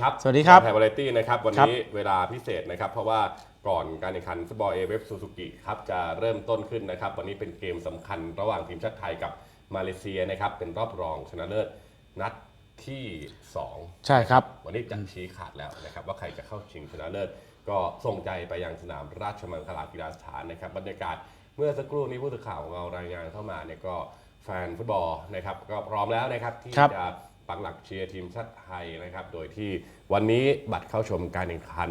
วัสดีครับสวัสดีครับไทยวาไรตี้นะครับ วันครับนี้เวลาพิเศษนะครับ เพราะว่าก่อนการแข่งขันฟุตบอลเอเวฟซูซูกิครับจะเริ่มต้นขึ้นนะครับ วันนี้เป็นเกมสำคัญระหว่างทีมชาติไทยกับมาเลเซียนะครับ เป็นรอบรองชนะเลิศนัดที่ 2 ใช่ครับ วันนี้จะชี้ขาดแล้วนะครับ ว่าใครจะเข้าชิงชนะเลิศ ก็ส่งใจไปยังสนามราชมังคลากีฬาสถานนะครับบรรยากาศเมื่อสักครู่นี้ผู้สื่อข่าวของเรารายงานเข้ามาเนี่ยก็แฟนฟุตบอลนะครับก็พร้อมแล้วนะครับที่ครับจะ ปักหลักเชียร์ทีมชาติไทยนะครับ โดยที่วันนี้บัตรเข้าชมการแข่งขัน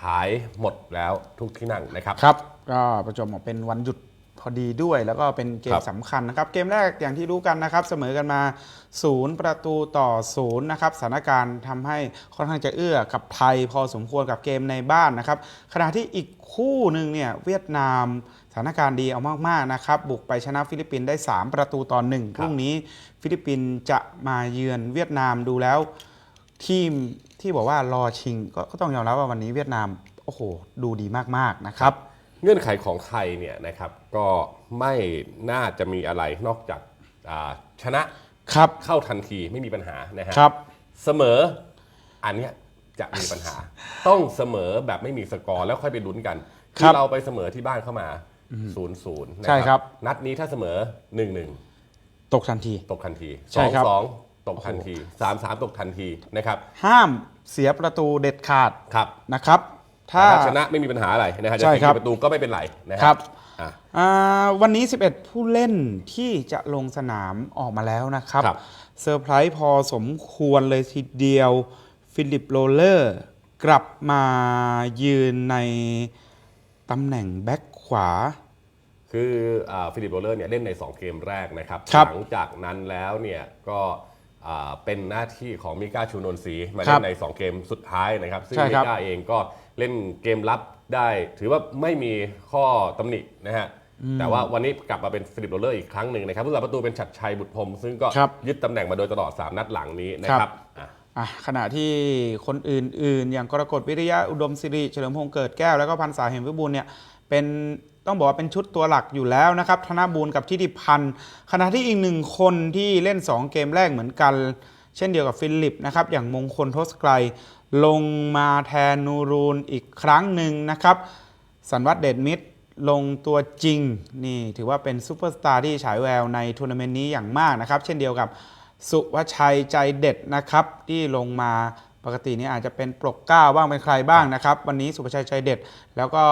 ขายหมดแล้วทุกที่นั่งนะครับ ครับ ก็ประจวบเหมาะเป็นวันหยุดพอดีด้วย แล้วก็เป็นเกครัมบสำคัญนะครับ เกมแรกอย่างที่รู้กันนะครับ เสมอกันมา 0 ประตูต่อ 0 นะครับสถานการณ์ทำให้ค่อนข้างจะเอื้อกับไทยพอสมควรกับเกมในบ้านนะครับ ขณะที่อีกคู่หนึ่งเนี่ยเวียดนาม สถานการณ์ดีเอามากๆนะครับ บุกไปชนะฟิลิปปินส์ได้ 3 ประตูต่อหนึ่งพรุ่งนี้ฟิลิปปินส์จะมาเยือนเวียดนามดูแล้ว ทีมที่บอกว่ารอชิงก็ก็ต้องยอมรับว่าวันนี้เวียดนามโอ้โหดูดีมากๆนะครับ เงื่อนไขของไทยเนี่ยนะครับก็ไม่น่าจะมีอะไรนอกจากอ่าชนะครับเข้าทันทีไม่มีปัญหานะฮะครับเสมออันเนี้ยจะมีปัญหา ต้องเสมอแบบไม่มีสกอร์แล้วค่อยไปลุ้นกันครับเราไปเสมอที่บ้านเข้ามา 0ูนย์ศูนย์นะใช่ครับ นัดนี้ถ้าเสมอ1นหนึ่งตกทันที ตกทันทีใช่สองครับ สองตกทันทีสามสามตกทันทีนะครับห้ามเสียประตูเด็ดขาดครับนะครับ ถ้า ถ้าชนะไม่มีปัญหาอะไรนะฮะจะใช่ยิงครับ ประตูก็ไม่เป็นไรนะฮะครับอะ อ่าวันนี้ 11 ผู้เล่นที่จะลงสนามออกมาแล้วนะครับครับ เซอร์ไพรส์พอสมควรเลยทีเดียว ฟิลิปโรเลอร์ กลับมายืนในตำแหน่งแบ็คขวา คืออ่าฟิลิปโรเลอร์เนี่ยเล่นใน 2 เกมแรกนะครับครับหลังจากนั้นแล้วเนี่ยก็อ่าเป็นหน้าที่ของมิก้าชูนนทรีมาครัเล่บนใน 2 เกมสุดท้ายนะครับ ซึ่งใช่มิครับก้าเองก็เล่นเกมรับได้ ถือว่าไม่มีข้อตำหนินะฮะแต่ว่าวันนี้กลับมาเป็นฟิลิปโรเลอร์อีกครั้งหนึ่งนะครับผู้สาประตูเป็นชัดชัยบุตรพรหมซึ่งก็ครับยึดตำแหน่งมาโดยตลอด 3 นัดหลังนี้นะคครัรับบอะอะขณะที่คนอื่น ๆ อย่างกรกฎวิริยะอุดมสิริเฉลิมพงษ์เกิดแก้ว แล้วก็พันษาเหมวิบูลย์เนี่ยเป็น ต้องบอกว่าเป็นชุดตัวหลักอยู่แล้วนะครับ ธนบูลกับทิติพันธ์ขณะที่อีกหนึ่งคนที่เล่น 2 เกมแรกเหมือนกัน เช่นเดียวกับฟิลิปนะครับ อย่างมงคลทศไกรลงมาแทนนูรูนอีกครั้งหนึ่งนะครับ สันวัตเดชมิตรลงตัวจริง นี่ถือว่าเป็นซูเปอร์สตาร์ที่ฉายแววในทัวร์นาเมนต์นี้อย่างมากนะครับ เช่นเดียวกับสุวชัยใจเด็ดนะครับ ที่ลงมาปกตินี่อาจจะเป็นปลกกล้าบ้างเป็นใครบ้างนะครับ วันนี้สุวชัยใจเด็ด แล้วก็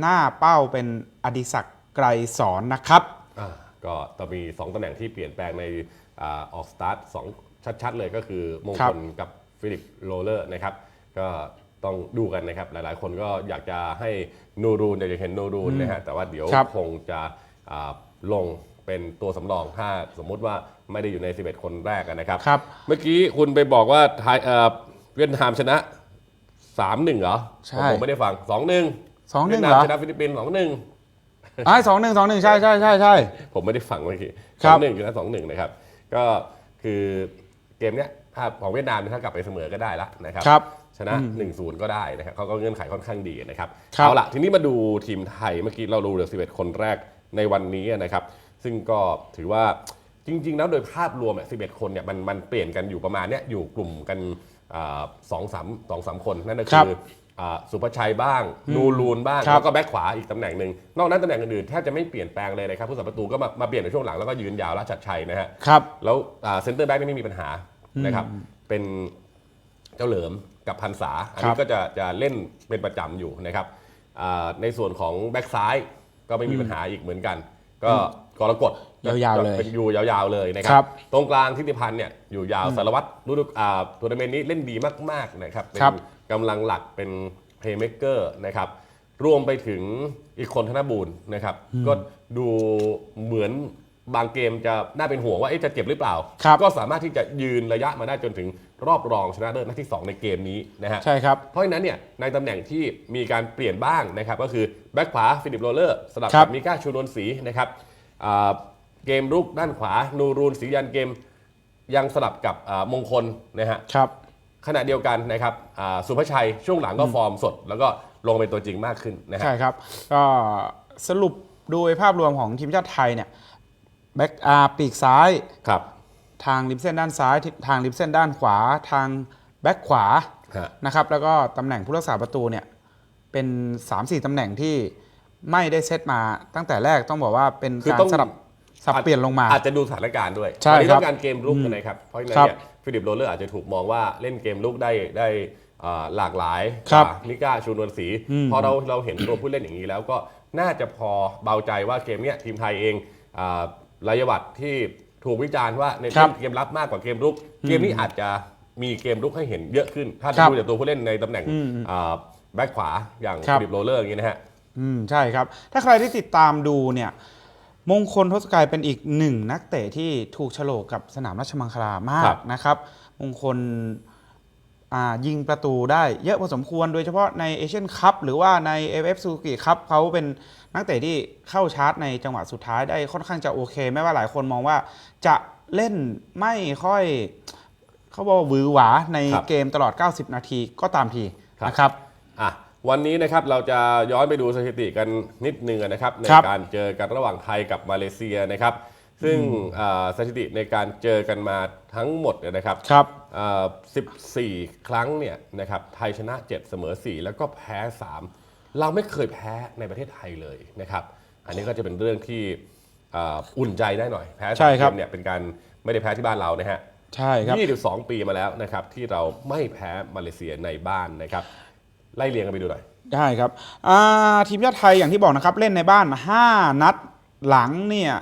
หน้าเป้าเป็นอดิศักดิ์ไกรสอนนะครับ อ่าก็ต้องมี 2ตำแหน่งที่เปลี่ยนแปลงในอาออกสตาร์ทสองชัดๆ เลยก็คือมงครัคบลกับฟิลิปโรเลอร์นะครับ ก็ต้องดูกันนะครับ หลายๆ คนก็อยากจะให้นูรูนอยากจะเห็นนูรูนนะฮะแต่ว่าเดี๋ยวครับ คงจะอ่าลงเป็นตัวสำรองถ้าสมมุติว่าไม่ได้อยู่ใน 11 คนแรกอะนะครับ ครับ เมื่อกี้คุณไปบอกว่าไทยเอ่อเวียดนามชนะ 3-1เหรอใช่ ผมไม่ได้ฟัง 2-1 สองหนึ่งเวียดเหนารมอชนะฟิลิปปินส์2-1อ่าสองหนึ่งสองหนึ่งใช่ใช่ใช่ใช่ ผมไม่ได้ฟังเมื่อกี้คสรัอบ งหนึ่งอยู่นะสองหนึ่งนะครับ ก็คือเกมเนี้ยถ้าของเวียดนามเนี่ยถ้ากลับไปเสมอก็ได้ละนะครับ ครับ ชนะ 1-0 ก็ได้นะครับเขาก็เงื่อนไขค่อนข้างดีนะครับครับ เอาละทีนี้มาดูทีมไทยเมื่อกี้เราดูเหลือ11 คนแรกในวันนี้นะครับ ซึ่งก็ถือว่าจริง ๆ แล้วโดยภาพรวมเนี่ย11 คนเนี่ยมันมันเปลี่ยนกันอยู่ประมาณเนี้ยอยู่กลุ่มกันอ่าสองสามสองสามคนนั่นก็ครัคืบอ อ่าสุภชัยบ้างนูรูนบ้าง ครับ แล้วก็แบ็คขวาอีกตำแหน่งหนึ่งนอกนั้นตำแหน่งอื่นๆแทบจะไม่เปลี่ยนแปลงเลยนะครับผู้สัประตูก็มามาเปลี่ยนในช่วงหลังแล้วก็ยืนยาวราชชัยนะฮะ ครับ แล้วเซนเตอร์แบ็กนี่ไม่มีปัญหานะครับ เป็นเจ้าเหลิมกับพันษา อันครันี้บก็จะจะเล่นเป็นประจำอยู่นะครับอ่าในส่วนของแบ็กซ้ายก็ไม่มีปัญหาอีกเหมือนกัน ก็กรกฎยาวๆเลยเป็นอยู่ยาวๆเลยนะคครัรับบตรงกลางทิติพันธ์เนี่ยอยู่ยาวสารวัตรฤดูอ่าทัวร์นาเมนต์นี้เล่นดีมากๆนะครับเป็นครับ กำลังหลักเป็นเพย์เม k เกอร์นะครับรวมไปถึงอีกคนธนบูรณ์นะครับ ก็ดูเหมือนบางเกมจะน่าเป็นห่วงว่าเอ๊ะจะเจ็บหรือเปล่าครับก็สามารถที่จะยืนระยะมาได้จนถึงรอบรองชนะเลิศนัดที่ 2 ในเกมนี้นะฮะใช่ครับเพราะฉะนั้นเนี่ยในตำแหน่งที่มีการเปลี่ยนบ้างนะครับ ก็คือแบ็คขวาฟิลิปโรเลอร์สลับครักับบมิก้าชูนนศรีนะครับอ่าเกมรุกด้านขวานูรูนศรียันเกมยังสลับกับอ่ามงคลนะฮะครับ ขณะเดียวกันนะครับอ่าสุภชัยช่วงหลังก็ฟอร์มสด แล้วก็ลงเป็นตัวจริงมากขึ้นนะฮะ ใช่ครับก็สรุปโดยภาพรวมของทีมชาติไทยเนี่ยแบ็กอาปีกซ้ายครับ ทางริมเส้นด้านซ้ายทิศทางริมเส้นด้านขวาทางแบ็คขวาฮะ นะครับแล้วก็ตำแหน่งผู้รักษาประตูเนี่ยเป็น 3-4ตำแหน่งที่ไม่ได้เซตมาตั้งแต่แรกต้องบอกว่าเป็นคือการต้อง สลับสับเปลี่ยนลงมา อาจจะดูสถานการณ์ด้วยใช่วันนี้ครัต้บองการเกมลุกนะครับ เพราะฉะนั้นครับเนี่ย ฟิลิปโรเลอร์อาจจะถูกมองว่าเล่นเกมลุกได้ได้อ่าหลากหลายครับกว่ามิก้าชูนวลศรีอืมพอเราเราเห็นตัวผู้เล่นอย่างนี้แล้วก็น่าจะพอเบาใจว่าเกมเนี้ยทีมไทยเองอ่ารายวัตที่ถูกวิจารณ์ว่าในครับเกมรับมากกว่าเกมรุก เกมนี้อาจจะมีเกมรุกให้เห็นเยอะขึ้น ถ้าครับดูจากตัวผู้เล่นในตำแหน่งอืมอ่าแบ็คขวาอย่างครับฟิลิปโรเลอร์อย่างนี้นะฮะอืมใช่ครับ ถ้าใครที่ติดตามดูเนี่ย มงคลทศกัยเป็นอีกหนึ่งนักเตะที่ถูกโฉลกกับสนามราชมังคลามากครับนะครับ มงคลอ่ายิงประตูได้เยอะพอสมควรโดยเฉพาะในเอเชียนคัพหรือว่าใน AFF ซูกิคัพเขาเป็นนักเตะที่เข้าชาร์จในจังหวะสุดท้ายได้ค่อนข้างจะโอเค ไม่ว่าหลายคนมองว่าจะเล่นไม่ค่อย เขาบอกว่าหวือหวาในครับเกมตลอด 90 นาทีก็ตามทีครับนะครับอะ วันนี้นะครับเราจะย้อนไปดูสถิติกันนิดนึงนะครับในครับการเจอกันระหว่างไทยกับมาเลเซียนะครับ ซึ่งอ่าสถิติในการเจอกันมาทั้งหมดเนี่ยนะครับครับ อ่า14 ครั้งเนี่ยนะครับไทยชนะ 7 เสมอ 4 แล้วก็แพ้ 3 เราไม่เคยแพ้ในประเทศไทยเลยนะครับ อันนี้ก็จะเป็นเรื่องที่อ่าอุ่นใจได้หน่อยแพ้ใช่สามครับเกมเนี่ยเป็นการไม่ได้แพ้ที่บ้านเรานะฮะ ใช่ครับ 22 ปีมาแล้วนะครับที่เราไม่แพ้มาเลเซียในบ้านนะครับ ไล่เรียงกันไปดูหน่อย ได้ครับอ่าทีมชาติไทยอย่างที่บอกนะครับ เล่นในบ้าน 5 นัดหลังเนี่ย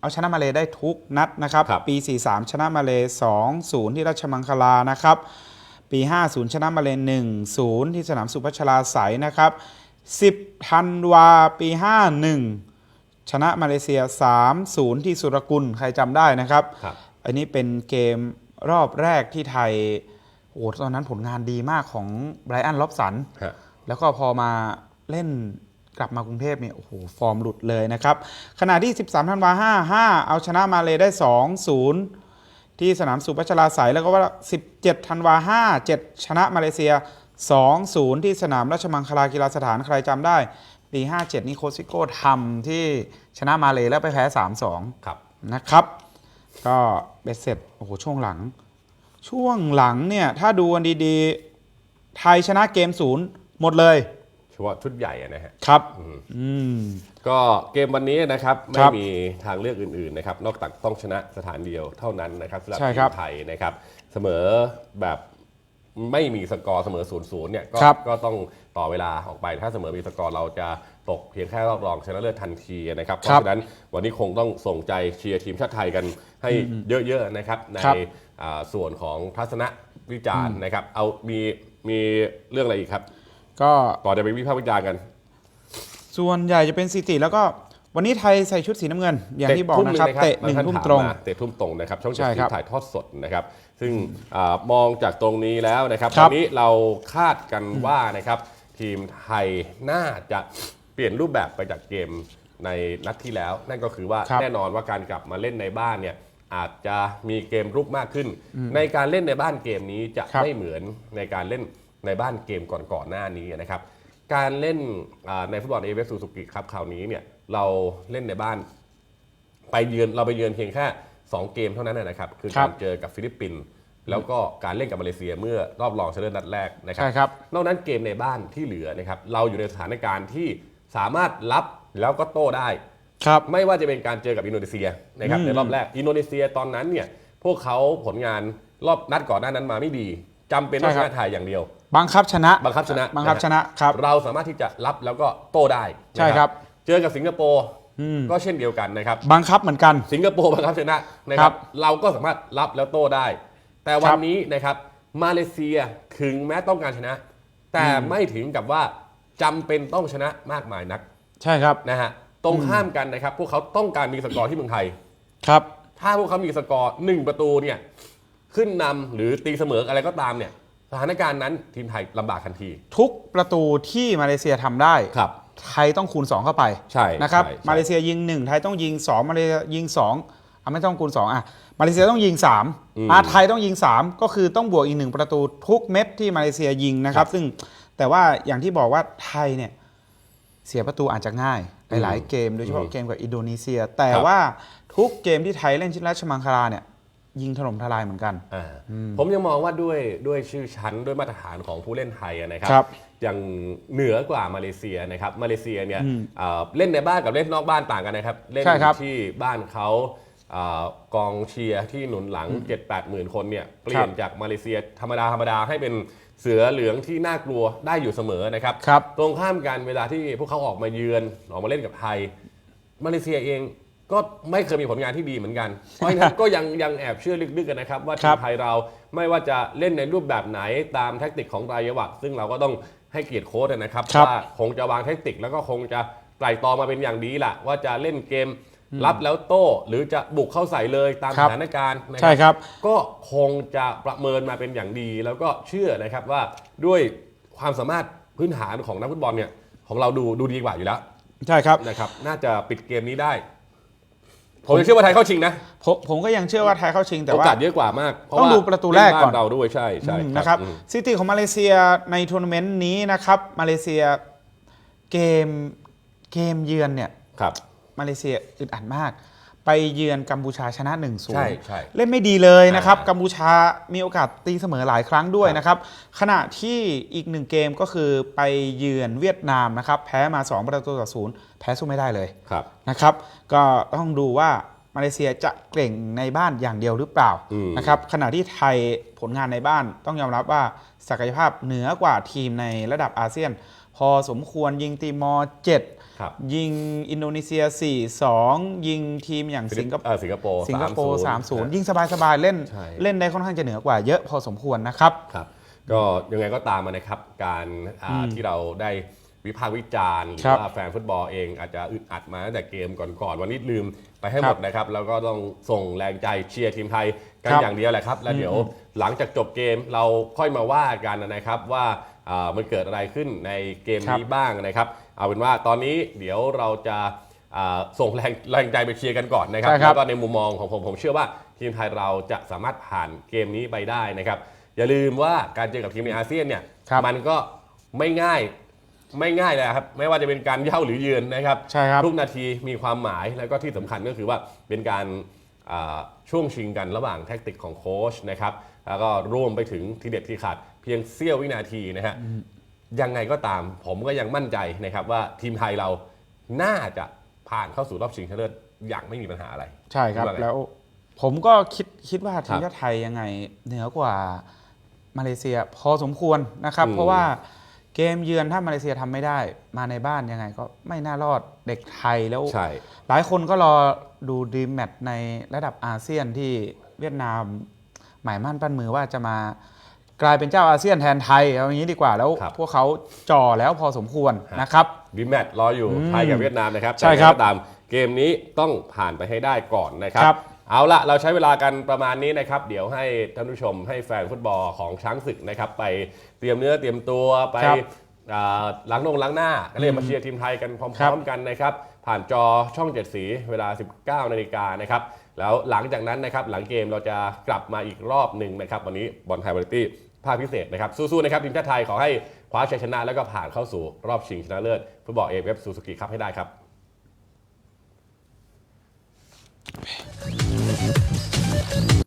เอาชนะมาเลได้ทุกนัดนะครับครับปี 43 ชนะมาเล2-0 ที่ราชมังคลานะครับ ปี 50 ชนะมาเล1-0 ที่สนามสุพัชราไสยนะครับ 10ธันวาปี 51 ชนะมาเลเซีย 3-0 ที่สุรกุลใครจำได้นะครับครับอันนี้เป็นเกมรอบแรกที่ไทย โอ้โหตอนนั้นผลงานดีมากของไบรอันล็อบสันฮะแล้วก็พอมาเล่นกลับมากรุงเทพเนี่ยโอ้โหฟอร์มหลุดเลยนะครับ ขณะที่ 13ธันวา5 5 เอาชนะมาเลยได้ 2-0 ที่สนามสุพัชราไสยแล้วก็ว่า 17ธันวา5 7 ชนะมาเลเซีย 2-0 ที่สนามราชมังคลากีฬาสถานใครจำได้ปี 57 นี่โคชซิโก้ทำที่ชนะมาเลยแล้วไปแพ้ 3-2 ครับนะครับ ก็เบ็ดเสร็จโอ้โหช่วงหลัง ช่วงหลังเนี่ยถ้าดูกันดีๆ ไทยชนะเกมศูนย์หมดเลยเฉพาะชุดใหญ่อะนะฮะ ครับ อืม ก็เกมวันนี้นะครับคไม่รับมีทางเลือกอื่นๆนะครับนอกจากต้องชนะสถานเดียวเท่านั้นนะครับสำหรับใช่ทีครับมไทยนะครับ เสมอแบบไม่มีสกอร์เสมอ0ูนย์เนี่ยก็ครับก็ต้องต่อเวลาออกไปถ้าเสมอมีสกอร์เราจะตกเพียงแค่รอบรองชนะเลิศทันทีนะครับเพครัราะบฉะนั้นวันนี้คงต้องส่งใจเชียร์ทีมชาติไทยกันให้เยอะๆนะครับใน ครับอ่า ส่วนของทัศนวิจารณ์นะครับ เอามีมีเรื่องอะไรอีกครับ ก็ก่อนจะไปวิพากษ์วิจารณ์กันส่วนใหญ่จะเป็นสถิติแล้วก็วันนี้ไทยใส่ชุดสีน้ำเงิน อย่างที่บอกนะครับเตะหนึ่งบาทุ่มท่าตรงาเตะทุ่มตรงนะครับช่องใช่เจ็ดครับถ่ายทอดสดนะครับ ซึ่งอามองจากตรงนี้แล้วนะครับครัวับนนี้เราคาดกันว่านะครับ ทีมไทยน่าจะเปลี่ยนรูปแบบไปจากเกมในนัดที่แล้ว นั่นก็คือว่าครับแน่นอนว่าการกลับมาเล่นในบ้านเนี่ย อาจจะมีเกมรุกมากขึ้น ในการเล่นในบ้านเกมนี้จะครับไม่เหมือนในการเล่นในบ้านเกมก่อนๆหน้านี้นะครับ การเล่นอ่าในฟุตบอลเอเวฟซูซูกิครับคราวนี้เนี่ยเราเล่นในบ้าน ไปเยือนเราไปเยือนเพียงแค่2 เกมเท่านั้นนะนะครับ คือครักาบรเจอกับฟิลิปปินส์แล้วก็การเล่นกับมาเลเซียเมื่อรอบรองชนะเลิศนัดแรกนะครัใช่ครับนอกนั้นเกมในบ้านที่เหลือนะครับเราอยู่ในสถานการณ์ที่สามารถรับแล้วก็โต้ได้ ครับไม่ว่าจะเป็นการเจอกับอินโดนีเซียนะครับอืมในรอบแรกอินโดนีเซียตอนนั้นเนี่ยพวกเขาผลงานรอบนัดก่อนหน้านั้นมาไม่ดีจำเป็นต้องชนะไทยอย่างเดียว บังคับชนะ บังคับชนะบังคับนะฮะชนะครับเราสามารถที่จะรับแล้วก็โต้ได้นะใช่ครับ เจอกับสิงคโปร์ก็เช่นเดียวกันนะครับบังคับเหมือนกันสิงคโปร์บังคับชนะนะคครัรับบเราก็สามารถรับแล้วโต้ได้ แต่วัคนรับนี้นะครับมาเลเซียถึงแม้ต้องการชนะ แต่ไม่ถึงกับว่าจำเป็นต้องชนะมากมายนัก ใช่ครับนะฮะ ตรงข้ามกันนะครับ พวกเขาต้องการมีสกอร์ที่เมืองไทย ครับ ถ้าพวกเขามีสกอร์หนึ่งประตูเนี่ยขึ้นนำหรือตีเสมออะไรก็ตามเนี่ย สถานการณ์นั้นทีมไทยลำบากทันทีทุกประตูที่มาเลเซียทำได้ ครับ ไทยต้องคูณ 2 เข้าไปใช่นะครับ ใช่ใช่ มาเลเซียยิง 1 ไทยต้องยิง 2 มาเลเซียยิง2อะไม่ต้องคูณ 2 อะ มาเลเซียต้องยิง3อะไทยต้องยิง 3 ก็คือต้องบวกอีกหนึ่งประตูทุกเม็ดที่มาเลเซียยิงนะครับ ซึ่งแต่ว่าอย่างที่บอกว่าไทยเนี่ยเสียประตูอาจจะง่าย หลายๆเกมโดยเฉพาะเกมกับอินโดนีเซีย แต่ว่าทุกเกมที่ไทยเล่นชินราชมังคลาเนี่ยยิงถล่มทลายเหมือนกันอ่าผมยังมองว่าด้วยด้วยชื่อชั้นด้วยมาตรฐานของผู้เล่นไทยอะนะครับครับยังเหนือกว่ามาเลเซียนะครับมาเลเซียเนี่ยเอ่อเล่นในบ้านกับเล่นนอกบ้านต่างกันนะครับ เล่นใช่ครับที่บ้านเขาเอ่อกองเชียร์ที่หนุนหลัง 7 8หมื่นคนเนี่ยเปลี่ยนจากมาเลเซียธรรมดาธรรมดาให้เป็น เสือเหลืองที่น่ากลัวได้อยู่เสมอนะครับครับ ตรงข้ามกันเวลาที่พวกเขาออกมาเยือนออกมาเล่นกับไทย มาเลเซียเองก็ไม่เคยมีผลงานที่ดีเหมือนกัน เพราะฉะนั้นก็ยังยังแอบเชื่อลึกๆกันนะครับ ว่าคทีรัมบไทยเราไม่ว่าจะเล่นในรูปแบบไหนตามแท็กติกของรายวัตซึ่งเราก็ต้องให้เกียรติโค้ชนะครับครับ ว่าคงจะวางแท็กติกแล้วก็คงจะไตร่ตรองมาเป็นอย่างดีแหละว่าจะเล่นเกม รับแล้วโต้หรือจะบุกเข้าใส่เลยตามครัสบถานการณ์นะใช่ครับ ก็คงจะประเมินมาเป็นอย่างดี แล้วก็เชื่อนะครับว่าด้วยความสามารถพื้นฐานของนักฟุตบอลเนี่ยของเราดูดูดีกว่าอยู่แล้ว ใช่ครับนะครับ น่าจะปิดเกมนี้ได้ ผมยังเชื่อว่าไทยเข้าชิงนะผมผมก็ยังเชื่อว่าไทยเข้าชิงแต่โอว่ากาสเยอะกว่ามากเพราะต้องว่าดูประตูแรกก่อนเล่บ้าเราด้วยใช่ใช่อืมนะครับอืมสถิติของมาเลเซียในทัวร์นาเมนต์นี้นะครับ มาเลเซียเกมเกมเยือนเนี่ยครับ มาเลเซียอึดอัดมาก ไปเยือนกัมพูชาชนะ1นศูใช่นย์ใช่เล่นไม่ดีเลยนะครับ อ่ากัมพูชามีโอกาสตีเสมอหลายครั้งด้วยครับนะครับ ขณะที่อีกหนึ่งเกมก็คือไปเยือนเวียดนามนะครับ แพ้มา 2 ประตูต่อศูนย์แพ้สู้ไม่ได้เลย ครับ นะครับก็ต้องดูว่ามาเลเซียจะเก่งในบ้านอย่างเดียวหรือเปล่าอืม นะครับขณะที่ไทยผลงานในบ้านต้องยอมรับว่าศักยภาพเหนือกว่าทีมในระดับอาเซียน พอสมควรยิงตีมอร์7 ครับ ยิงอินโดนีเซีย 4-2 ยิงทีมอย่างสิงคโปร์เอ่อสิงคโปร์สิงคโปร์3-0 3-0ยิงสบายๆ เล่นใช่เล่นได้ค่อนข้างจะเหนือกว่าเยอะพอสมควรนะครับครับ ก็ยังไงก็ตามมานะครับ การอ่าที่เราได้วิพากษ์วิจารณ์หรืครัอบว่าแฟนฟุตบอลเองอาจจะอึดอัดมาตั้งแต่เกมก่อนๆวันนี้ลืมไปให้หมดครับนะครับ แล้วก็ต้องส่งแรงใจเชียร์ทีมไทยกันครับอย่างเดียวแหละครับ แล้วเดี๋ยวหลังจากจบเกมเราค่อยมาว่ากันนะครับว่าอ่า มันเกิดอะไรขึ้นในเกมนี้บ้างนะครับ เอาเป็นว่าตอนนี้เดี๋ยวเราจะอ่าส่งแรงแรงใจไปเชียร์กันก่อนนะครับใช่ครับแล้วก็ในมุมมองของผมผมเชื่อว่าทีมไทยเราจะสามารถผ่านเกมนี้ไปได้นะครับ อย่าลืมว่าการเจอกับทีมในอาเซียนเนี่ยครับมันก็ไม่ง่ายไม่ง่ายเลยครับไม่ว่าจะเป็นการเย่าหรือเยือนนะครับใช่ครับทุกนาทีมีความหมายแล้วก็ที่สำคัญก็คือว่าเป็นการอ่าช่วงชิงกันระหว่างแท็กติกของโค้ชนะครับแล้วก็รวมไปถึงทีเด็ดทีขาด เพียงเสี้ยววินาทีนะฮะยังไงก็ตามผมก็ยังมั่นใจนะครับว่าทีมไทยเราน่าจะผ่านเข้าสู่รอบชิงชนะเลิศอย่างไม่มีปัญหาอะไร ใช่ครับว่าไงแล้วผมก็คิดคิดว่าทีครัมบชาติไทยยังไงเหนือกว่ามาเลเซียพอสมควรนะครับอืมเพราะว่าเกมเยือนถ้ามาเลเซียทำไม่ได้ มาในบ้านยังไงก็ไม่น่ารอดเด็กไทยแล้วใช่หลายคนก็รอดูดีมแมตช์ในระดับอาเซียนที่เวียดนาม หมายมั่นปั้นมือว่าจะมา กลายเป็นเจ้าอาเซียนแทนไทยเอาอย่างนี้ดีกว่าแล้ว ครับ พวกเขาจ่อแล้วพอสมควรนะครับดิแมตช์รออยู่อืมไทยกับเวียดนามนะครับใช่ครับแต่ยังไงก็ตามเกมนี้ต้องผ่านไปให้ได้ก่อนนะครับ ครับ เอาละเราใช้เวลากันประมาณนี้นะครับ เดี๋ยวให้ท่านผู้ชมให้แฟนฟุตบอลของช้างศึกนะครับ ไปเตรียมเนื้อเตรียมตัวไปครับอ่าล้างนงล้างหน้าก็เลยมาเชียร์ทีมไทยกันพครัร้อบมๆกันนะครับ ผ่านจอช่องเจ็ดสีเวลา 19 นาฬิกานะครับ แล้วหลังจากนั้นนะครับหลังเกมเราจะกลับมาอีกรอบหนึ่งนะครับวันนี้บอลไทยบริตี้ภาคพิเศษนะครับสู้ๆนะครับทีมชาติไทยขอให้คว้าชัยชนะแล้วก็ผ่านเข้าสู่รอบชิงชนะเลิศฟุตบอลเอฟเอฟซูซูกิครับให้ได้ครับ